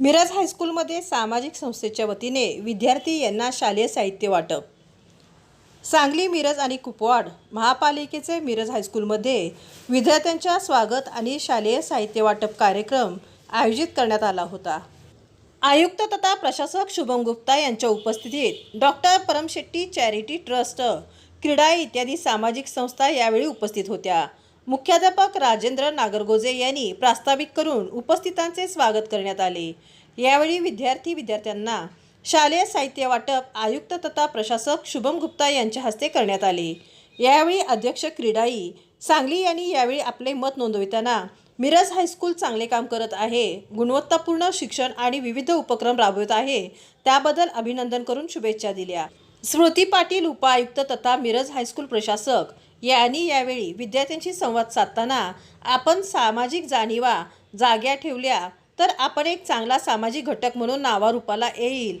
मिरज हायस्कूलमध्ये सामाजिक संस्थेच्या वतीने विद्यार्थी यांना शालेय साहित्य वाटप. सांगली मिरज आणि कुपवाड महापालिकेचे मिरज हायस्कूलमध्ये विद्यार्थ्यांच्या स्वागत आणि शालेय साहित्य वाटप कार्यक्रम आयोजित करण्यात आला होता. आयुक्त तथा प्रशासक शुभम गुप्ता यांच्या उपस्थितीत डॉक्टर परमशेट्टी चॅरिटी ट्रस्ट क्रीडा इत्यादी सामाजिक संस्था यावेळी उपस्थित होत्या. मुख्याध्यापक राजेंद्र नागरगोजे यांनी प्रास्ताविक करून उपस्थितांचे स्वागत करण्यात आले. यावेळी विद्यार्थी विद्यार्थ्यांना शालेय साहित्य वाटप आयुक्त तथा प्रशासक शुभम गुप्ता यांच्या हस्ते करण्यात आले. यावेळी अध्यक्ष क्रीडाई सांगली यांनी यावेळी आपले मत नोंदविताना मिरज हायस्कूल चांगले काम करत आहे गुणवत्तापूर्ण शिक्षण आणि विविध उपक्रम राबवत आहे त्याबद्दल अभिनंदन करून शुभेच्छा दिल्या. स्मृती पाटील उपायुक्त तथा मिरज हायस्कूल प्रशासक यांनी यावेळी विद्यार्थ्यांशी संवाद साधताना आपण सामाजिक जाणीवा जाग्या ठेवल्या तर आपण एक चांगला सामाजिक घटक म्हणून नावारूपाला येईल.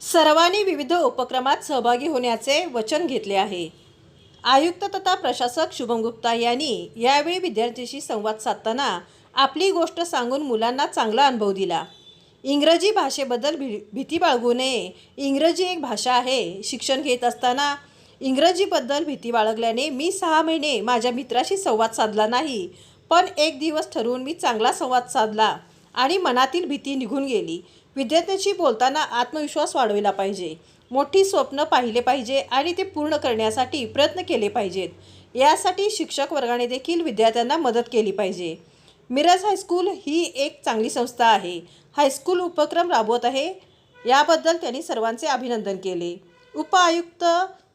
सर्वांनी विविध उपक्रमात सहभागी होण्याचे वचन घेतले आहे. आयुक्त तथा प्रशासक शुभम गुप्ता यांनी यावेळी विद्यार्थ्यांशी संवाद साधताना आपली गोष्ट सांगून मुलांना चांगला अनुभव दिला. इंग्रजी भाषेबद्दल भी भीती बाळगू नये. इंग्रजी एक भाषा आहे. शिक्षण घेत असताना इंग्रजीबद्दल भीती बाळगल्याने मी सहा महिने माझ्या मित्राशी संवाद साधला नाही. पण एक दिवस ठरवून मी चांगला संवाद साधला आणि मनातील भीती निघून गेली. विद्यार्थ्यांशी बोलताना आत्मविश्वास वाढविला पाहिजे. मोठी स्वप्न पाहिले पाहिजे आणि ते पूर्ण करण्यासाठी प्रयत्न केले पाहिजेत. यासाठी शिक्षक वर्गाने देखील विद्यार्थ्यांना मदत केली पाहिजे. मिरज हायस्कूल ही एक चांगली संस्था आहे. हायस्कूल उपक्रम राबवत आहे. याबद्दल त्यांनी सर्वांचे अभिनंदन केले. उपआयुक्त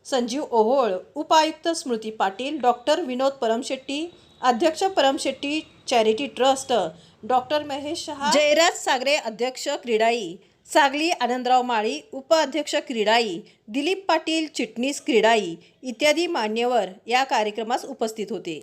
संजीव ओहोळ उपायुक्त स्मृती पाटील डॉक्टर विनोद परमशेट्टी अध्यक्ष Paramshetti charity trust doctor Mahesh Shah Jayraj Sagare अध्यक्ष क्रीडाई सागली आनंदराव माळी उपाध्यक्ष क्रीडाई दिलीप पाटील चिटणीस क्रीडाई इत्यादी मान्यवर या कार्यक्रमास उपस्थित होते.